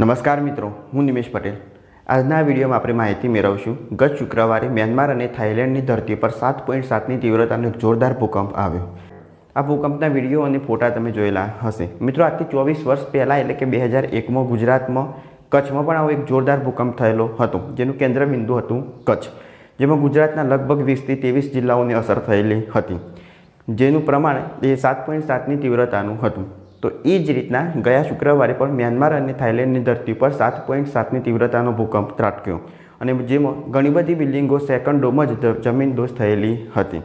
નમસ્કાર મિત્રો, હું નિમેશ પટેલ. આજના વિડીયોમાં આપણે માહિતી મેળવશું, ગત શુક્રવારે મ્યાનમાર અને થાઇલેન્ડની ધરતી પર સાત પોઈન્ટ સાતની તીવ્રતાનો જોરદાર ભૂકંપ આવ્યો. આ ભૂકંપના વીડિયો અને ફોટા તમે જોયેલા હશે. મિત્રો, આજથી ચોવીસ વર્ષ પહેલાં એટલે કે બે હજાર એકમાં ગુજરાતમાં કચ્છમાં પણ આવો એક જોરદાર ભૂકંપ થયેલો હતો, જેનું કેન્દ્રબિંદુ હતું કચ્છ, જેમાં ગુજરાતના લગભગ વીસથી ત્રેવીસ જિલ્લાઓની અસર થયેલી હતી, જેનું પ્રમાણ એ સાત પોઈન્ટ સાતની તીવ્રતાનું હતું. તો એ જ રીતના ગયા શુક્રવારે પણ મ્યાનમાર અને થાઇલેન્ડની ધરતી પર સાત પોઈન્ટ સાતની તીવ્રતાનો ભૂકંપ ત્રાટક્યો અને જેમાં ઘણી બધી બિલ્ડિંગો સેકન્ડોમાં જ જમીન દોષ થયેલી હતી,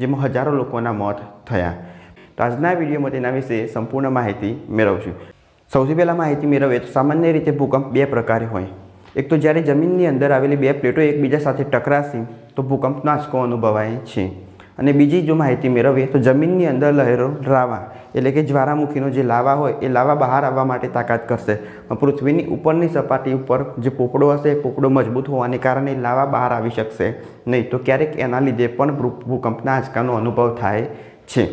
જેમાં હજારો લોકોના મોત થયા. તો આજના વિડીયોમાં તેના વિશે સંપૂર્ણ માહિતી મેળવશું. સૌથી પહેલાં માહિતી મેળવીએ તો સામાન્ય રીતે ભૂકંપ બે પ્રકારે હોય. એક તો જ્યારે જમીનની અંદર આવેલી બે પ્લેટો એકબીજા સાથે ટકરાશે, તો ભૂકંપનો આંચકો અનુભવાય છે. અને બીજી જો માહિતી મેળવીએ તો જમીનની અંદર લહેરો લાવા એટલે કે જ્વાળામુખીનો જે લાવા હોય એ લાવા બહાર આવવા માટે તાકાત કરશે. પૃથ્વીની ઉપરની સપાટી ઉપર જે પોપડો હશે પોપડો મજબૂત હોવાને કારણે લાવા બહાર આવી શકશે નહીં. તો ક્યારેક એના લીધે પણ ભૂકંપના આંચકાનો અનુભવ થાય છે.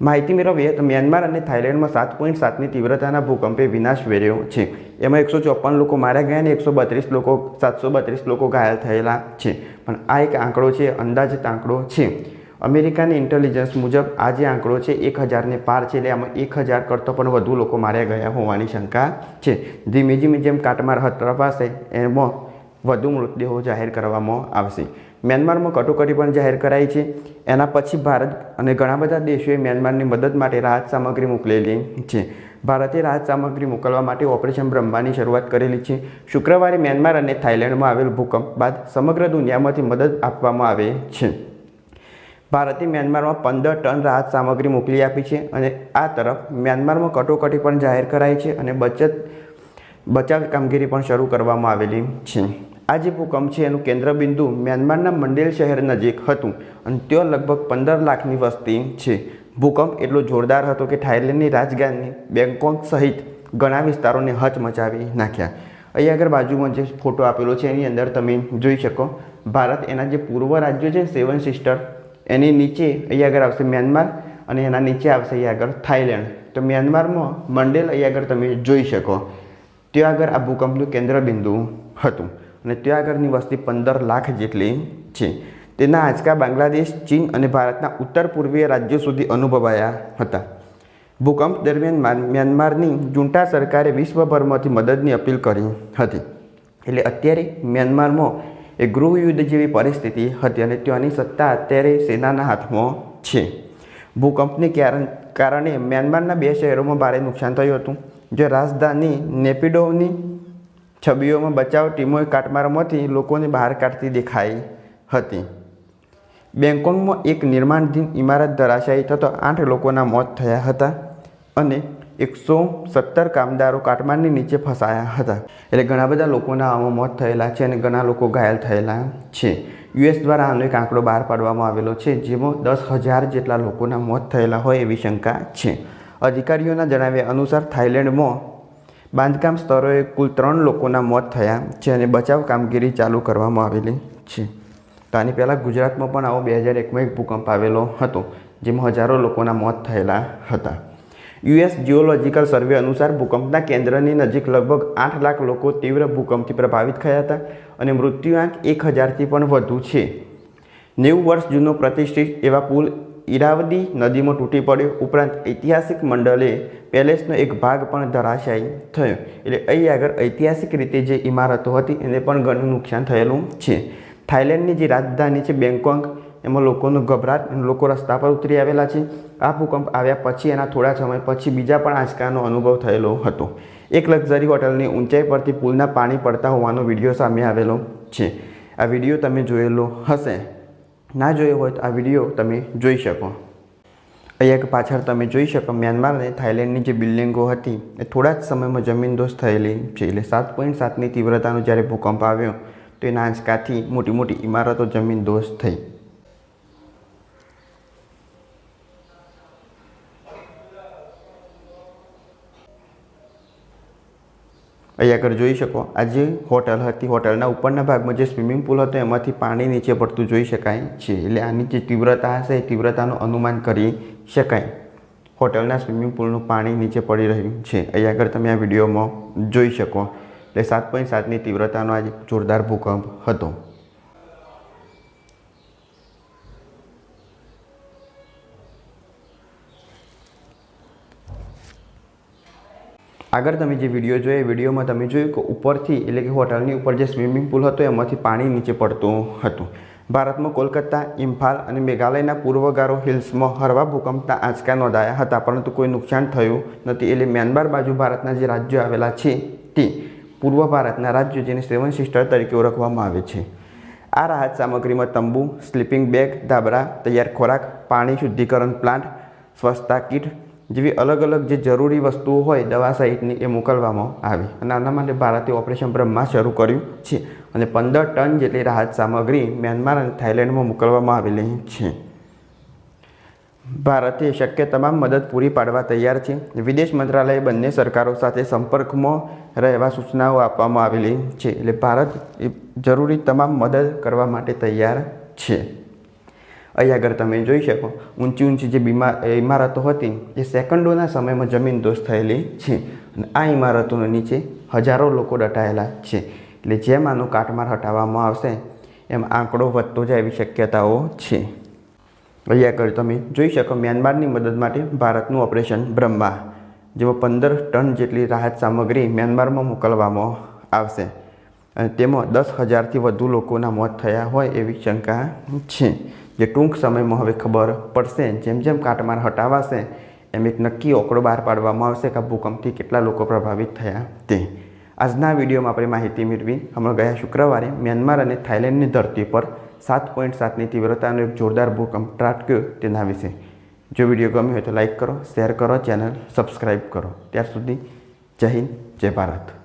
માહિતી મેળવીએ તો મ્યાનમાર અને થાઇલેન્ડમાં સાત પોઈન્ટ સાતની તીવ્રતાના ભૂકંપે વિનાશ વેર્યો છે. એમાં એકસો ચોપન લોકો માર્યા ગયા અને એકસો બત્રીસ લોકો, સાતસો બત્રીસ લોકો ઘાયલ થયેલા છે. પણ આ એક આંકડો છે, અંદાજિત આંકડો છે. અમેરિકાની ઇન્ટેલિજન્સ મુજબ આ જે આંકડો છે એક હજારને પાર છે, એટલે આમાં એક હજાર કરતાં પણ વધુ લોકો માર્યા ગયા હોવાની શંકા છે. ધીમે ધીમે જેમ કાટમાર તપાશે એમાં વધુ મૃતદેહો જાહેર કરવામાં આવશે. મ્યાનમારમાં કટોકટી પણ જાહેર કરાઈ છે. એના પછી ભારત અને ઘણા બધા દેશોએ મ્યાનમારની મદદ માટે રાહત સામગ્રી મોકલેલી છે. ભારતે રાહત સામગ્રી મોકલવા માટે ઓપરેશન બ્રહ્માની શરૂઆત કરેલી છે. શુક્રવારે મ્યાનમાર અને થાઇલેન્ડમાં આવેલ ભૂકંપ બાદ સમગ્ર દુનિયામાંથી મદદ આપવામાં આવે છે. ભારતે મ્યાનમારમાં પંદર ટન રાહત સામગ્રી મોકલી આપી છે અને આ તરફ મ્યાનમારમાં કટોકટી પણ જાહેર કરાઈ છે અને બચત, બચાવ કામગીરી પણ શરૂ કરવામાં આવેલી છે. આ જે ભૂકંપ છે એનું કેન્દ્રબિંદુ મ્યાનમારના મંડેલ શહેર નજીક હતું અને ત્યાં લગભગ પંદર લાખની વસ્તી છે. ભૂકંપ એટલો જોરદાર હતો કે થાઇલેન્ડની રાજધાની બેંકોક સહિત ઘણા વિસ્તારોને હચમચાવી નાખ્યા. અહીં આગળ બાજુમાં જે ફોટો આપેલો છે એની અંદર તમે જોઈ શકો, ભારત એના જે પૂર્વ રાજ્યો છે સેવન સિસ્ટર એની નીચે અહીં આગળ આવશે મ્યાનમાર અને એના નીચે આવશે અહીં આગળ થાઇલેન્ડ તો મ્યાનમારમાં મંડેલ અહીં આગળ તમે જોઈ શકો. ત્યાં આગળ આ ભૂકંપનું કેન્દ્રબિંદુ હતું અને ત્યાં આગળની વસ્તી પંદર લાખ જેટલી છે. તેના આંચકા બાંગ્લાદેશ, ચીન અને ભારતના ઉત્તર પૂર્વીય રાજ્યો સુધી અનુભવાયા હતા. ભૂકંપ દરમિયાન મ્યાનમારની જૂંટા સરકારે વિશ્વભરમાંથી મદદની અપીલ કરી હતી. એટલે અત્યારે મ્યાનમારમાં એ ગૃહયુદ્ધ જેવી પરિસ્થિતિ હતી અને ત્યાંની સત્તા અત્યારે સેનાના હાથમાં છે. ભૂકંપને કારણ મ્યાનમારના બે શહેરોમાં ભારે નુકસાન થયું હતું. જે રાજધાની નેપિડોની છબીઓમાં બચાવ ટીમોએ કાટમારમાંથી લોકોને બહાર કાઢતી દેખાઈ હતી. બેંકોકમાં એક નિર્માણધીન ઇમારત ધરાશાયી થતો આઠ લોકોના મોત થયા હતા અને એકસો સત્તર કામદારો કાટમાળની નીચે ફસાયા હતા. એટલે ઘણા બધા લોકોના આમાં મોત થયેલા છે અને ઘણા લોકો ઘાયલ થયેલા છે. યુએસ દ્વારા આનો એક આંકડો બહાર પાડવામાં આવેલો છે, જેમાં દસ હજાર જેટલા લોકોના મોત થયેલા હોય એવી શંકા છે. અધિકારીઓના જણાવ્યા અનુસાર થાઇલેન્ડમાં બાંધકામ સ્થળોએ કુલ ત્રણ લોકોના મોત થયા છે અને બચાવ કામગીરી ચાલુ કરવામાં આવેલી છે. તો આની પહેલાં ગુજરાતમાં પણ આવો બે હજાર એકમાં એક ભૂકંપ આવેલો હતો, જેમાં હજારો લોકોના મોત થયેલા હતા. યુએસ જીઓલોજીકલ સર્વે અનુસાર ભૂકંપના કેન્દ્રની નજીક લગભગ આઠ લાખ લોકો તીવ્ર ભૂકંપથી પ્રભાવિત થયા હતા અને મૃત્યુઆંક એક હજારથી પણ વધુ છે. નેવું વર્ષ જૂનો પ્રતિષ્ઠિત એવા પુલ ઈરાવદી નદીમાં તૂટી પડ્યો. ઉપરાંત ઐતિહાસિક મંડળે પેલેસનો એક ભાગ પણ ધરાશાયી થયો. એટલે અહીં આગળ ઐતિહાસિક રીતે જે ઇમારતો હતી એને પણ ઘણું નુકસાન થયેલું છે. થાઇલેન્ડની જે રાજધાની છે બેંકોક એમાં લોકોનો ગભરાટ લોકો રસ્તા પર ઉતરી આવેલા છે. આ ભૂકંપ આવ્યા પછી એના થોડા સમય પછી બીજા પણ આંચકાનો અનુભવ થયેલો હતો. એક લક્ઝરી હોટલની ઊંચાઈ પરથી પુલના પાણી પડતા હોવાનો વીડિયો સામે આવેલો છે. આ વીડિયો તમે જોયેલો હશે. ના જોયો હોય તો આ વીડિયો તમે જોઈ શકો. અહીંયા પાછળ તમે જોઈ શકો મ્યાનમાર અને થાઇલેન્ડની જે બિલ્ડિંગો હતી એ થોડા જ સમયમાં જમીનદોસ્ત થયેલી છે. એટલે સાત પોઈન્ટ સાતની તીવ્રતાનો જ્યારે ભૂકંપ આવ્યો, તો એના આંચકાથી મોટી મોટી ઇમારતો જમીનદોસ્ત થઈ. અહીં આગળ જોઈ શકો, આ જે હોટલ હતી, હોટલના ઉપરના ભાગમાં જે સ્વિમિંગ પુલ હતો, એમાંથી પાણી નીચે પડતું જોઈ શકાય છે. એટલે આની જે તીવ્રતા હશે, એ તીવ્રતાનું અનુમાન કરી શકાય. હોટલના સ્વિમિંગ પુલનું પાણી નીચે પડી રહ્યું છે. અહીં આગળ તમે આ વિડીયોમાં જોઈ શકો. એટલે સાત પોઈન્ટ સાતની તીવ્રતાનો આજે જોરદાર ભૂકંપ હતો. આગળ તમે જે વીડિયો જોયો એ વિડીયોમાં તમે જોયું કે ઉપરથી, એટલે કે હોટલની ઉપર જે સ્વિમિંગ પુલ હતો, એમાંથી પાણી નીચે પડતું હતું. ભારતમાં કોલકાતા, ઇમ્ફાલ અને મેઘાલયના પૂર્વગારો હિલ્સમાં હળવા ભૂકંપના આંચકા નોંધાયા હતા, પરંતુ કોઈ નુકસાન થયું નથી. એટલે મ્યાનમાર બાજુ ભારતના જે રાજ્યો આવેલા છે, તે પૂર્વ ભારતના રાજ્યો જેને સેવન સિસ્ટર તરીકે ઓળખવામાં આવે છે. આ રાહત સામગ્રીમાં તંબુ, સ્લીપિંગ બેગ ધાબળા તૈયાર ખોરાક, પાણી શુદ્ધિકરણ પ્લાન્ટ, સ્વચ્છતા કીટ જેવી અલગ અલગ જે જરૂરી વસ્તુઓ હોય દવા સહિતની એ મોકલવામાં આવી. અને આના માટે ભારતે ઓપરેશન બ્રહ્મા શરૂ કર્યું છે. અને પંદર ટન જેટલી રાહત સામગ્રી મ્યાનમાર અને થાઇલેન્ડમાં મોકલવામાં આવેલી છે. ભારતે શક્ય તમામ મદદ પૂરી પાડવા તૈયાર છે. વિદેશ મંત્રાલયે બંને સરકારો સાથે સંપર્કમાં રહેવા સૂચનાઓ આપવામાં આવેલી છે. એટલે ભારત એ જરૂરી તમામ મદદ કરવા માટે તૈયાર છે. અહીં આગળ તમે જોઈ શકો, ઊંચી ઊંચી જે બીમાર ઇમારતો હતી, એ સેકન્ડોના સમયમાં જમીન દોષ થયેલી છે અને આ ઇમારતોનો નીચે હજારો લોકો દટાયેલા છે. એટલે જેમ આનું કાટમાર હટાવવામાં આવશે, એમ આંકડો વધતો જાય એવી શક્યતાઓ છે. અહીં તમે જોઈ શકો મ્યાનમારની મદદ માટે ભારતનું ઓપરેશન બ્રહ્મા, જેમાં પંદર ટન જેટલી રાહત સામગ્રી મ્યાનમારમાં મોકલવામાં આવશે. અને તેમાં દસ હજારથી વધુ લોકોના મોત થયા હોય એવી શંકા છે. જે ટૂંક સમયમાં હવે ખબર પડશે. જેમ જેમ કાટમાર હટાવાશે, એમ એક નક્કી ઓકડો બહાર પાડવામાં આવશે કે આ ભૂકંપથી કેટલા લોકો પ્રભાવિત થયા તે. આજના વિડીયોમાં આપણે માહિતી મેળવી. હમણાં ગયા શુક્રવારે મ્યાનમાર અને થાઇલેન્ડની ધરતી પર સાત પોઈન્ટ સાતની તીવ્રતાનો એક જોરદાર ભૂકંપ ત્રાટક્યો તેના વિશે. જો વીડિયો ગમ્યો હોય તો લાઇક કરો, શેર કરો, ચેનલ સબસ્ક્રાઈબ કરો. ત્યાર સુધી જય હિન્દ, જય ભારત.